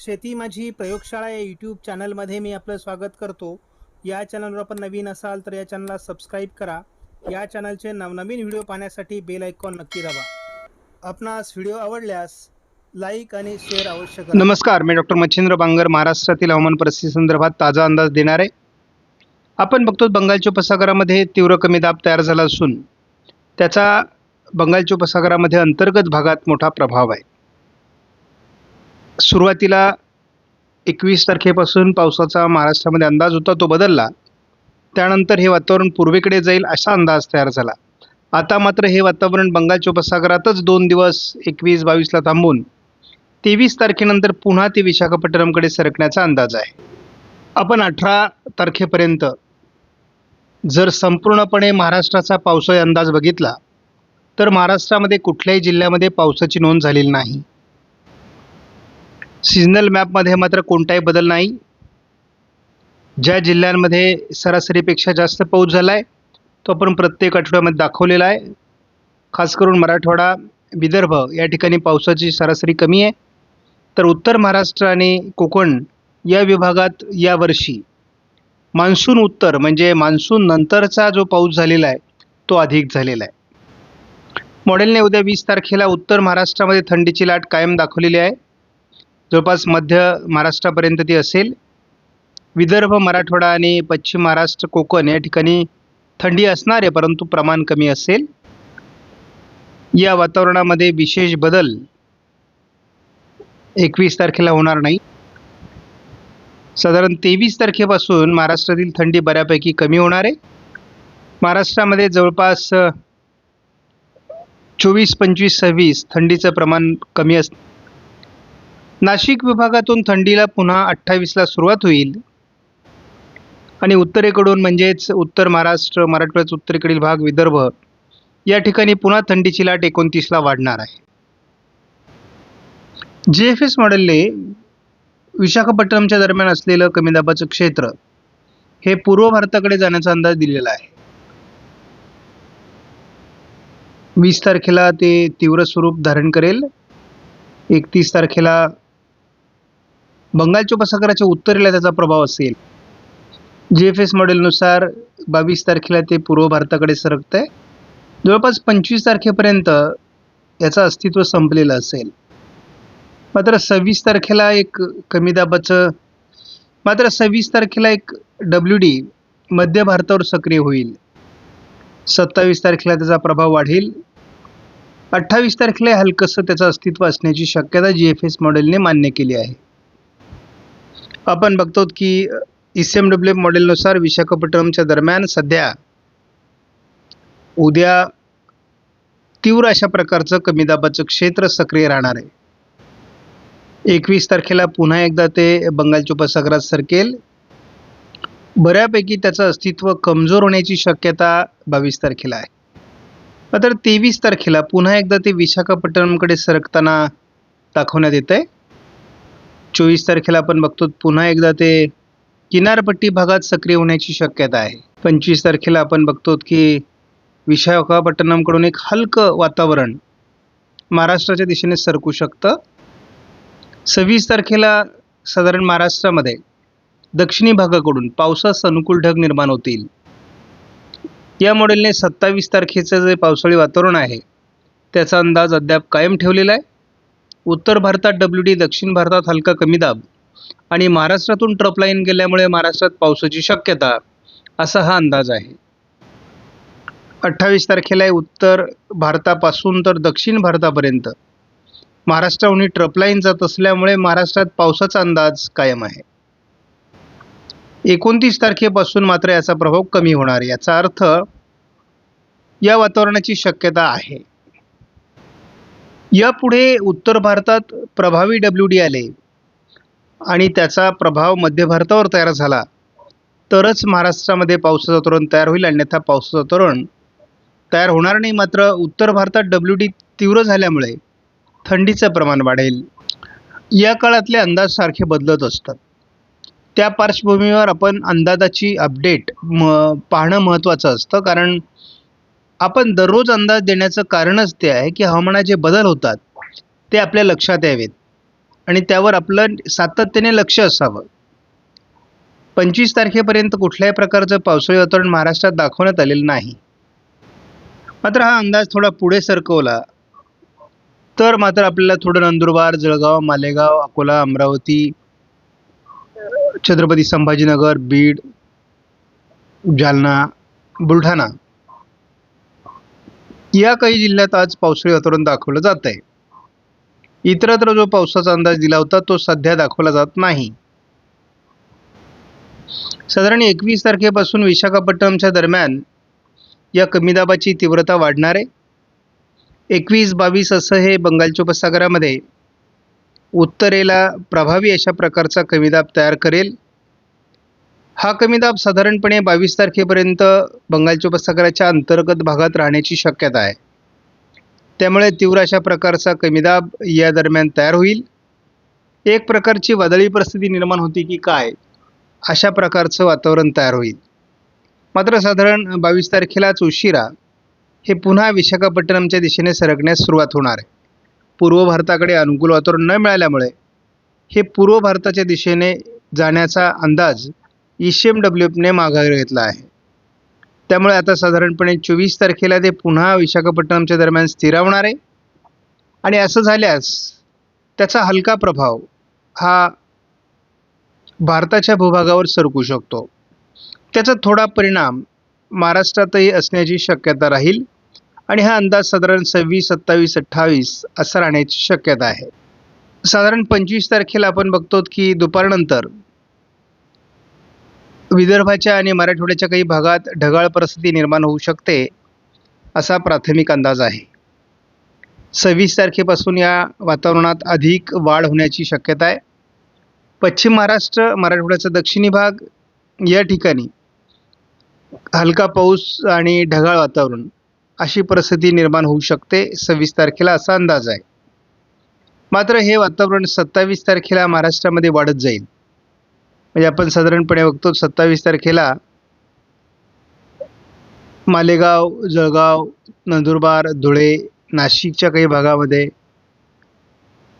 शेती माझी प्रयोगशाळा या यूट्यूब चॅनलमध्ये मी आपलं स्वागत करतो. या चॅनलवर आपण नवीन असाल तर या चॅनलला सबस्क्राईब करा. या चॅनलचे नवनवीन व्हिडिओ पाहण्यासाठी बेल आयकॉन नक्की दाबा. आपणास व्हिडिओ आवडल्यास लाईक आणि शेअर अवश्य करा. नमस्कार मी डॉक्टर मच्छिंद्र बांगर महाराष्ट्रातील हवामान परिस्थिती संदर्भात ताजा अंदाज देणार. आहे आपण बघतो बंगालच्या उपसागरामध्ये तीव्र कमी दाब तयार झाला असून त्याचा बंगालच्या उपसागरामध्ये अंतर्गत भागात मोठा प्रभाव आहे. सुरुवातीला एकवीस तारखेपासून पावसाचा महाराष्ट्रामध्ये अंदाज होता तो बदलला. त्यानंतर हे वातावरण पूर्वेकडे जाईल असा अंदाज तयार झाला. आता मात्र हे वातावरण बंगालच्या उपसागरातच दोन दिवस एकवीस बावीसला थांबून तेवीस तारखेनंतर पुन्हा ते विशाखापट्टणमकडे सरकण्याचा अंदाज आहे. आपण अठरा तारखेपर्यंत जर संपूर्णपणे महाराष्ट्राचा पावसाळी अंदाज बघितला तर महाराष्ट्रामध्ये कुठल्याही जिल्ह्यामध्ये पावसाची नोंद झालेली नाही. सिजनल मॅपमध्ये मात्र कोणताही बदल नाही. ज्या जिल्ह्यांमध्ये सरासरीपेक्षा जास्त पाऊस झाला आहे तो आपण प्रत्येक आठवड्यामध्ये दाखवलेला आहे. खास करून मराठवाडा विदर्भ या ठिकाणी पावसाची सरासरी कमी आहे. तर उत्तर महाराष्ट्र आणि कोकण या विभागात यावर्षी मान्सून उत्तर म्हणजे मान्सून नंतरचा जो पाऊस झालेला आहे तो अधिक झालेला आहे. मॉडेलने उद्या वीस तारखेला उत्तर महाराष्ट्रामध्ये थंडीची लाट कायम दाखवलेली आहे. जवळपास मध्य महाराष्ट्रापर्यंत ती असेल. विदर्भ मराठवाडा आणि पश्चिम महाराष्ट्र कोकण या ठिकाणी थंडी असणार आहे परंतु प्रमाण कमी असेल. या वातावरणामध्ये विशेष बदल एकवीस तारखेला होणार नाही. साधारण तेवीस तारखेपासून महाराष्ट्रातील थंडी बऱ्यापैकी कमी होणार आहे. महाराष्ट्रामध्ये जवळपास चोवीस पंचवीस सव्वीस थंडीचं प्रमाण कमी अस नाशिक विभागातून थंडीला पुन्हा अठ्ठावीसला सुरुवात होईल. आणि उत्तरेकडून म्हणजेच उत्तर महाराष्ट्र मराठवाड्याचा उत्तरेकडील भाग विदर्भ या ठिकाणी पुन्हा थंडीची लाट एकोणतीसला वाढणार आहे. जी एफ एस मॉडेलने विशाखापट्टणमच्या दरम्यान असलेलं कमी दाबाचं क्षेत्र हे पूर्व भारताकडे जाण्याचा अंदाज दिलेला आहे. वीस तारखेला ते तीव्र स्वरूप धारण करेल. एकतीस तारखेला बंगालच्या उपसागराच्या उत्तरेला त्याचा प्रभाव असेल. जी एफ एस मॉडेलनुसार बावीस तारखेला ते पूर्व भारताकडे सरकत आहे जवळपास पंचवीस तारखेपर्यंत याचं अस्तित्व संपलेलं असेल. मात्र सव्वीस तारखेला एक कमी दाबाचं मात्र सव्वीस तारखेला एक डब्ल्यू डी मध्य भारतावर सक्रिय होईल. सत्तावीस तारखेला त्याचा प्रभाव वाढेल. अठ्ठावीस तारखेला हलकंसं त्याचं अस्तित्व असण्याची शक्यता जी एफ एस मॉडेलने मान्य केली आहे. आपण बघतो की ई सी एम डब्ल्यू मॉडेलनुसार विशाखापट्टणमच्या दरम्यान सध्या उद्या तीव्र अशा प्रकारचं कमी दाबाचं क्षेत्र सक्रिय राहणार आहे. एकवीस तारखेला पुन्हा एकदा ते बंगालच्या उपसागरात सरकेल. बऱ्यापैकी त्याचं अस्तित्व कमजोर होण्याची शक्यता बावीस तारखेला आहे. मात्र तेवीस तारखेला पुन्हा एकदा ते विशाखापट्टणमकडे सरकताना दाखवण्यात येत आहे चोवीस तारखेला आपण बघतो पुन्हा एकदा ते किनारपट्टी भागात सक्रिय होण्याची शक्यता आहे. पंचवीस तारखेला आपण बघतो की विशाखापट्टणमकडून एक हलकं वातावरण महाराष्ट्राच्या दिशेने सरकू शकतं. सव्वीस तारखेला साधारण महाराष्ट्रामध्ये दक्षिणी भागाकडून पावसास अनुकूल ढग निर्माण होतील. या मॉडेलने सत्तावीस तारखेचं जे पावसाळी वातावरण आहे त्याचा अंदाज अद्याप कायम ठेवलेला आहे. उत्तर भारतात डब्ल्यू डी दक्षिण भारतात हलका कमी दाब आणि महाराष्ट्रातून ट्रप लाईन गेल्यामुळे महाराष्ट्रात पावसाची शक्यता असा हा अंदाज आहे. अठ्ठावीस तारखेला आहे उत्तर भारतापासून तर दक्षिण भारतापर्यंत. महाराष्ट्राहून ट्रप लाईन जात असल्यामुळे महाराष्ट्रात पावसाचा अंदाज कायम आहे. एकोणतीस तारखेपासून मात्र याचा प्रभाव कमी होणार याचा अर्थ या वातावरणाची शक्यता आहे. यापुढे उत्तर भारतात प्रभावी डब्ल्यू डी आले आणि त्याचा प्रभाव मध्य भारतावर तयार झाला. तरच महाराष्ट्रामध्ये पावसाचं तोरण तयार होईल अन्यथा पावसाचं तोरण तयार होणार नाही. मात्र उत्तर भारतात डब्ल्यू डी तीव्र झाल्यामुळे थंडीचं प्रमाण वाढेल. या काळातले अंदाज सारखे बदलत असतात. त्या पार्श्वभूमीवर आपण अंदाजाची अपडेट म पाहणं महत्त्वाचं असतं. कारण आपण दररोज अंदाज देण्याचं कारणच ते आहे की हवामानात जे बदल होतात ते आपल्या लक्षात यावेत. आणि त्यावर आपलं सातत्याने लक्ष असावं. पंचवीस तारखेपर्यंत कुठल्याही प्रकारचं पावसाळी वातावरण महाराष्ट्रात दाखवण्यात आलेलं नाही. मात्र हा अंदाज थोडा पुढे सरकवला तर मात्र आपल्याला थोडं नंदुरबार जळगाव मालेगाव अकोला अमरावती छत्रपती संभाजीनगर बीड जालना बुलढाणा या काही जिल्ह्यात आज पावसाळी वातावरण दाखवलं जात आहे. इतरत्र जो पावसाचा अंदाज दिला होता तो सध्या दाखवला जात नाही. साधारण एकवीस तारखेपासून विशाखापट्टणमच्या दरम्यान या कमी दाबाची तीव्रता वाढणार आहे. एकवीस बावीस असं हे बंगालच्या उपसागरामध्ये उत्तरेला प्रभावी अशा प्रकारचा कमी दाब तयार करेल. हा कमी दाब साधारणपणे बावीस तारखेपर्यंत बंगालच्या उपसागराच्या अंतर्गत भागात राहण्याची शक्यता आहे. त्यामुळे तीव्र अशा प्रकारचा कमी दाब या दरम्यान तयार होईल. एक प्रकारची वादळी परिस्थिती निर्माण होती की काय अशा प्रकारचं वातावरण तयार होईल. मात्र साधारण बावीस तारखेलाच उशिरा हे पुन्हा विशाखापट्टणमच्या दिशेने सरकण्यास सुरुवात होणार आहे. पूर्व भारताकडे अनुकूल वातावरण न मिळाल्यामुळे हे पूर्व भारताच्या दिशेने जाण्याचा अंदाज ई सी एम डब्ल्यू एफने माघारी घेतला आहे. त्यामुळे आता साधारणपणे चोवीस तारखेला ते पुन्हा विशाखापट्टणमच्या दरम्यान स्थिरावणार आहे. आणि असं झाल्यास त्याचा हलका प्रभाव हा भारताच्या भूभागावर सरकू शकतो. त्याचा थोडा परिणाम महाराष्ट्रातही असण्याची शक्यता राहील आणि हा अंदाज साधारण सव्वीस सत्तावीस अठ्ठावीस असा राहण्याची शक्यता आहे. साधारण पंचवीस तारखेला आपण बघतो की दुपारनंतर विदर्भाच्या आणि मराठवाड्याच्या काही भागात ढगाळ परिस्थिती निर्माण होऊ शकते असा प्राथमिक अंदाज आहे. सव्वीस तारखेपासून या वातावरणात अधिक वाढ होण्याची शक्यता आहे. पश्चिम महाराष्ट्र मराठवाड्याचा दक्षिणी भाग या ठिकाणी हलका पाऊस आणि ढगाळ वातावरण अशी परिस्थिती निर्माण होऊ शकते सव्वीस तारखेला असा अंदाज आहे. मात्र हे वातावरण सत्तावीस तारखेला महाराष्ट्रामध्ये वाढत जाईल. म्हणजे आपण साधारणपणे बघतो सत्तावीस तारखेला मालेगाव जळगाव नंदुरबार धुळे नाशिकच्या काही भागामध्ये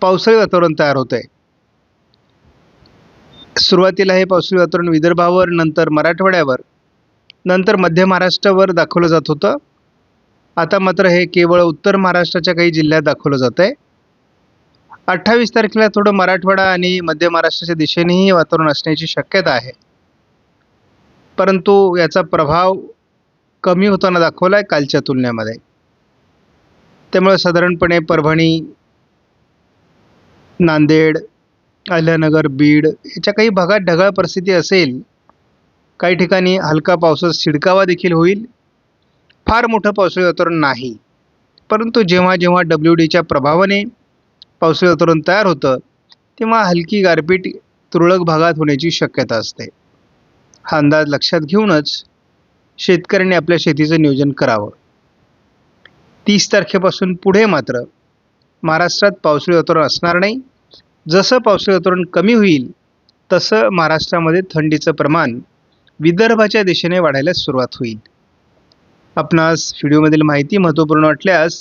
पावसाळी वातावरण तयार होत आहे सुरुवातीला हे पावसाळी वातावरण विदर्भावर नंतर मराठवाड्यावर नंतर मध्य महाराष्ट्रावर दाखवलं जात होतं. आता मात्र हे केवळ उत्तर महाराष्ट्राच्या काही जिल्ह्यात दाखवलं जात आहे अठ्ठावीस तारखेला थोडं मराठवाडा आणि मध्य महाराष्ट्राच्या दिशेनेही वातावरण असण्याची शक्यता आहे. परंतु याचा प्रभाव कमी होताना दाखवला आहे कालच्या तुलनेमध्ये. त्यामुळे साधारणपणे परभणी नांदेड अहिल्यानगर बीड याच्या काही भागात ढगाळ परिस्थिती असेल काही ठिकाणी हलका पावसाचा शिडकावा देखील होईल. फार मोठं पावसाळी वातावरण नाही. परंतु जेव्हा जेव्हा डब्ल्यू डीच्या प्रभावाने पावसाळी वातावरण तयार होतं तेव्हा हलकी गारपीट तुरळक भागात होण्याची शक्यता असते. हा अंदाज लक्षात घेऊनच शेतकऱ्यांनी आपल्या शेतीचं नियोजन करावं. तीस तारखेपासून पुढे मात्र महाराष्ट्रात पावसाळी वातावरण असणार नाही. जसं पावसाळी वातावरण कमी होईल तसं महाराष्ट्रामध्ये थंडीचं प्रमाण विदर्भाच्या दिशेने वाढायला सुरुवात होईल. आपणास व्हिडिओमधील माहिती महत्त्वपूर्ण वाटल्यास